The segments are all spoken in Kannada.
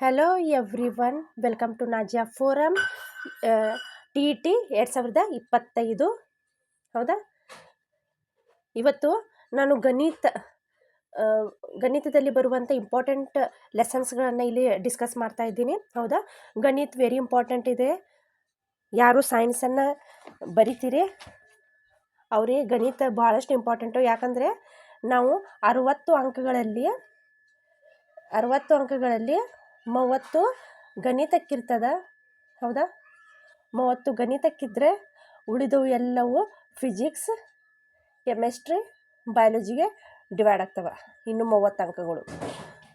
Hello everyone welcome to Nazia forum T T ಎರಡು ಸಾವಿರದ ಇಪ್ಪತ್ತೈದು. ಹೌದಾ? ಇವತ್ತು ನಾನು ಗಣಿತ ಗಣಿತದಲ್ಲಿ ಬರುವಂಥ ಇಂಪಾರ್ಟೆಂಟ್ ಲೆಸನ್ಸ್ಗಳನ್ನು ಇಲ್ಲಿ ಡಿಸ್ಕಸ್ ಮಾಡ್ತಾ ಇದ್ದೀನಿ. ಹೌದಾ? ಗಣಿತ ವೆರಿ ಇಂಪಾರ್ಟೆಂಟ್ ಇದೆ. ಯಾರು ಸೈನ್ಸನ್ನು ಬರಿತೀರಿ? ಅವರೇ ಗಣಿತ ಭಾಳಷ್ಟು ಇಂಪಾರ್ಟೆಂಟು ಯಾಕಂದರೆ ನಾವು ಅರುವತ್ತು ಅಂಕಗಳಲ್ಲಿ ಅರುವತ್ತು ಅಂಕಗಳಲ್ಲಿ ಮೂವತ್ತು ಗಣಿತಕ್ಕಿರ್ತದ? ಹೌದಾ? ಮೂವತ್ತು ಗಣಿತಕ್ಕಿದ್ದರೆ ಉಳಿದವು ಎಲ್ಲವೂ ಫಿಸಿಕ್ಸ್ ಕೆಮಿಸ್ಟ್ರಿ ಬಯಾಲಜಿಗೆ ಡಿವೈಡ್ ಆಗ್ತವೆ. ಇನ್ನು ಮೂವತ್ತು ಅಂಕಗಳು.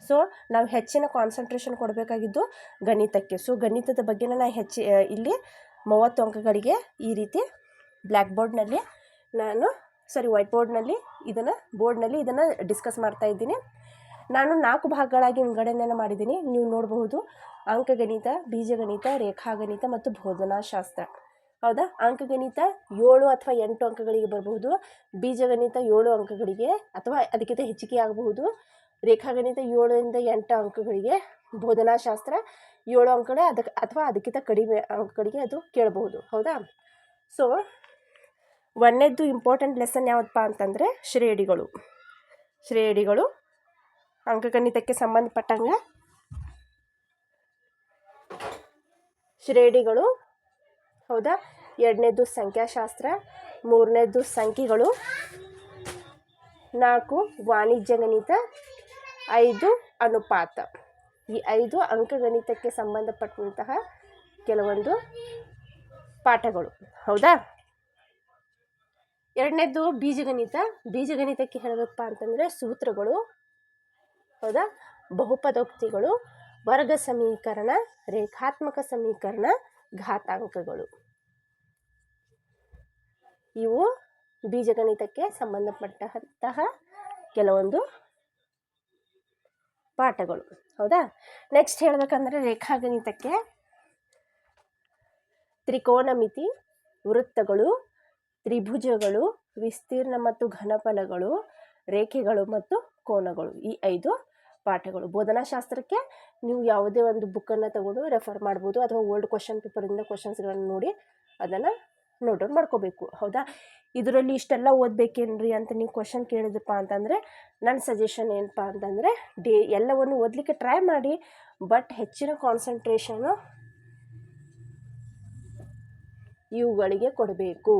ಸೊ ನಾವು ಹೆಚ್ಚಿನ ಕಾನ್ಸಂಟ್ರೇಷನ್ ಕೊಡಬೇಕಾಗಿದ್ದು ಗಣಿತಕ್ಕೆ. ಸೊ ಗಣಿತದ ಬಗ್ಗೆ ನಾನು ಹೆಚ್ಚಿ ಇಲ್ಲಿ ಮೂವತ್ತು ಅಂಕಗಳಿಗೆ ಈ ರೀತಿ ಬ್ಲ್ಯಾಕ್ ಬೋರ್ಡ್ನಲ್ಲಿ ನಾನು ಸಾರಿ ವೈಟ್ ಬೋರ್ಡ್ನಲ್ಲಿ ಇದನ್ನು ಬೋರ್ಡ್ನಲ್ಲಿ ಇದನ್ನು ಡಿಸ್ಕಸ್ ಮಾಡ್ತಾ ಇದ್ದೀನಿ. ನಾನು ನಾಲ್ಕು ಭಾಗಗಳಾಗಿ ವಿಂಗಡಣೆಯನ್ನು ಮಾಡಿದ್ದೀನಿ. ನೀವು ನೋಡಬಹುದು ಅಂಕಗಣಿತ, ಬೀಜಗಣಿತ, ರೇಖಾಗಣಿತ ಮತ್ತು ಬೋಧನಾಶಾಸ್ತ್ರ. ಹೌದಾ? ಅಂಕಗಣಿತ ಏಳು ಅಥವಾ ಎಂಟು ಅಂಕಗಳಿಗೆ ಬರಬಹುದು. ಬೀಜಗಣಿತ ಏಳು ಅಂಕಗಳಿಗೆ ಅಥವಾ ಅದಕ್ಕಿಂತ ಹೆಚ್ಚಿಗೆ ಆಗಬಹುದು. ರೇಖಾಗಣಿತ ಏಳರಿಂದ ಎಂಟು ಅಂಕಗಳಿಗೆ ಬೋಧನಾಶಾಸ್ತ್ರ ಏಳು ಅಂಕಗಳ ಅದಕ್ಕೆ ಅಥವಾ ಅದಕ್ಕಿಂತ ಕಡಿಮೆ ಅಂಕಗಳಿಗೆ ಅದು ಕೇಳಬಹುದು. ಹೌದಾ? ಸೊ ಒಂದನೇದ್ದು ಇಂಪಾರ್ಟೆಂಟ್ ಲೆಸನ್ ಯಾವತ್ತಪ್ಪ ಅಂತಂದರೆ ಶ್ರೇಡಿಗಳು ಶ್ರೇಣಿಗಳು ಅಂಕಗಣಿತಕ್ಕೆ ಸಂಬಂಧಪಟ್ಟಂಗೆ ಶ್ರೇಣಿಗಳು. ಹೌದಾ? ಎರಡನೇದು ಸಂಖ್ಯಾಶಾಸ್ತ್ರ, ಮೂರನೇದು ಸಂಖ್ಯೆಗಳು. ನಾಲ್ಕು ವಾಣಿಜ್ಯ ಗಣಿತ, ಐದು ಅನುಪಾತ. ಈ ಐದು ಅಂಕಗಣಿತಕ್ಕೆ ಸಂಬಂಧಪಟ್ಟಂತಹ ಕೆಲವೊಂದು ಪಾಠಗಳು. ಹೌದಾ? ಎರಡನೇದು ಬೀಜಗಣಿತ. ಬೀಜಗಣಿತಕ್ಕೆ ಹೇಳಬೇಕಪ್ಪ ಅಂತಂದರೆ ಸೂತ್ರಗಳು. ಹೌದಾ? ಬಹುಪದೋಕ್ತಿಗಳು, ವರ್ಗ ಸಮೀಕರಣ, ರೇಖಾತ್ಮಕ ಸಮೀಕರಣ, ಘಾತಾಂಕಗಳು. ಇವು ಬೀಜಗಣಿತಕ್ಕೆ ಸಂಬಂಧಪಟ್ಟಂತಹ ಕೆಲವೊಂದು ಪಾಠಗಳು. ಹೌದಾ? ನೆಕ್ಸ್ಟ್ ಹೇಳಬೇಕಂದ್ರೆ ರೇಖಾಗಣಿತಕ್ಕೆ ತ್ರಿಕೋನಮಿತಿ, ವೃತ್ತಗಳು, ತ್ರಿಭುಜಗಳು, ವಿಸ್ತೀರ್ಣ ಮತ್ತು ಘನಫಲಗಳು ರೇಖೆಗಳು ಮತ್ತು ಕೋನಗಳು ಈ ಐದು ಪಾಠಗಳು. ಬೋಧನಾಶಾಸ್ತ್ರಕ್ಕೆ ನೀವು ಯಾವುದೇ ಒಂದು ಬುಕ್ಕನ್ನು ತಗೊಂಡು ರೆಫರ್ ಮಾಡ್ಬೋದು ಅಥವಾ ಓಲ್ಡ್ ಕ್ವಶನ್ ಪೇಪರಿಂದ ಕ್ವಶನ್ಸ್ಗಳನ್ನು ನೋಡಿ ಅದನ್ನು ನೋಟ್ ಡೌನ್ ಮಾಡ್ಕೋಬೇಕು. ಹೌದಾ? ಇದರಲ್ಲಿ ಇಷ್ಟೆಲ್ಲ ಓದಬೇಕೇನ್ರಿ ಅಂತ ನೀವು ಕ್ವಶನ್ ಕೇಳಿದ್ರಪ್ಪ ಅಂತಂದರೆ ನನ್ನ ಸಜೆಷನ್ ಏನಪ್ಪ ಅಂತಂದರೆ, ಡೇ ಎಲ್ಲವನ್ನು ಓದಲಿಕ್ಕೆ ಟ್ರೈ ಮಾಡಿ ಬಟ್ ಹೆಚ್ಚಿನ ಕಾನ್ಸಂಟ್ರೇಷನು ಇವುಗಳಿಗೆ ಕೊಡಬೇಕು.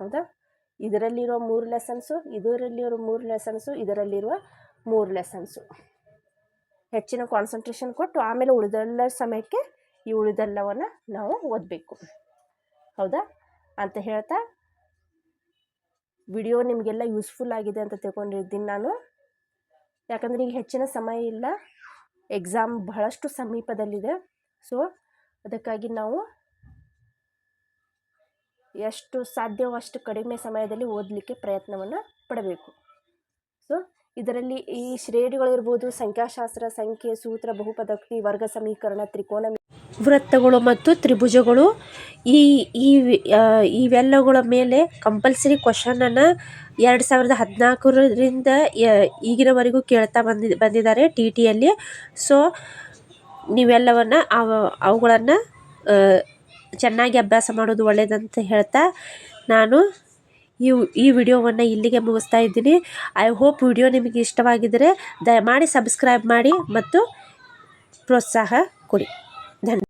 ಹೌದಾ? ಇದರಲ್ಲಿರುವ ಮೂರು ಲೆಸನ್ಸು ಇದರಲ್ಲಿರೋ ಮೂರು ಲೆಸನ್ಸು ಇದರಲ್ಲಿರುವ ಮೂರು ಲೆಸನ್ಸು ಹೆಚ್ಚಿನ ಕಾನ್ಸಂಟ್ರೇಷನ್ ಕೊಟ್ಟು ಆಮೇಲೆ ಉಳಿದೆಲ್ಲ ಸಮಯಕ್ಕೆ ಈ ಉಳಿದೆಲ್ಲವನ್ನು ನಾವು ಓದಬೇಕು. ಹೌದಾ? ಅಂತ ಹೇಳ್ತಾ ವಿಡಿಯೋ ನಿಮಗೆಲ್ಲ ಯೂಸ್ಫುಲ್ ಆಗಿದೆ ಅಂತ ತಿಳ್ಕೊಂಡಿದ್ದೀನಿ ನಾನು. ಯಾಕಂದರೆ ಈಗ ಹೆಚ್ಚಿನ ಸಮಯ ಇಲ್ಲ ಎಕ್ಸಾಮ್ ಬಹಳಷ್ಟು ಸಮೀಪದಲ್ಲಿದೆ. ಸೊ ಅದಕ್ಕಾಗಿ ನಾವು ಎಷ್ಟು ಸಾಧ್ಯವೋ ಅಷ್ಟು ಕಡಿಮೆ ಸಮಯದಲ್ಲಿ ಓದಲಿಕ್ಕೆ ಪ್ರಯತ್ನವನ್ನು ಪಡಬೇಕು. ಸೊ ಇದರಲ್ಲಿ ಈ ಶ್ರೇಣಿಗಳಿರ್ಬೋದು, ಸಂಖ್ಯಾಶಾಸ್ತ್ರ, ಸಂಖ್ಯೆ, ಸೂತ್ರ, ಬಹುಪದೋಕ್ತಿ, ವರ್ಗ ಸಮೀಕರಣ, ತ್ರಿಕೋನ ವೃತ್ತಗಳು ಮತ್ತು ತ್ರಿಭುಜಗಳು ಈ ಈ ಇವೆಲ್ಲಗಳ ಮೇಲೆ ಕಂಪಲ್ಸರಿ ಕ್ವಶನನ್ನು ಎರಡು ಸಾವಿರದ ಹದಿನಾಲ್ಕರಿಂದ ಈಗಿನವರೆಗೂ ಕೇಳ್ತಾ ಬಂದಿ, ಬಂದಿದ್ದಾರೆ ಟಿ ಟಿಯಲ್ಲಿ ಸೊ ನೀವೆಲ್ಲವನ್ನು ಅವ, ಅವುಗಳನ್ನು ಚೆನ್ನಾಗಿ ಅಭ್ಯಾಸ ಮಾಡೋದು ಒಳ್ಳೆಯದಂತ ಹೇಳ್ತಾ ನಾನು ಈ ಈ ವಿಡಿಯೋವನ್ನು ಇಲ್ಲಿಗೆ ಮುಗಿಸ್ತಾ ಇದ್ದೀನಿ. ಐ ಹೋಪ್ ವಿಡಿಯೋ ನಿಮಗೆ ಇಷ್ಟವಾಗಿದ್ದರೆ ದಯಮಾಡಿ ಸಬ್ಸ್ಕ್ರೈಬ್ ಮಾಡಿ ಮತ್ತು ಪ್ರೋತ್ಸಾಹ ಕೊಡಿ. ಧನ್ಯ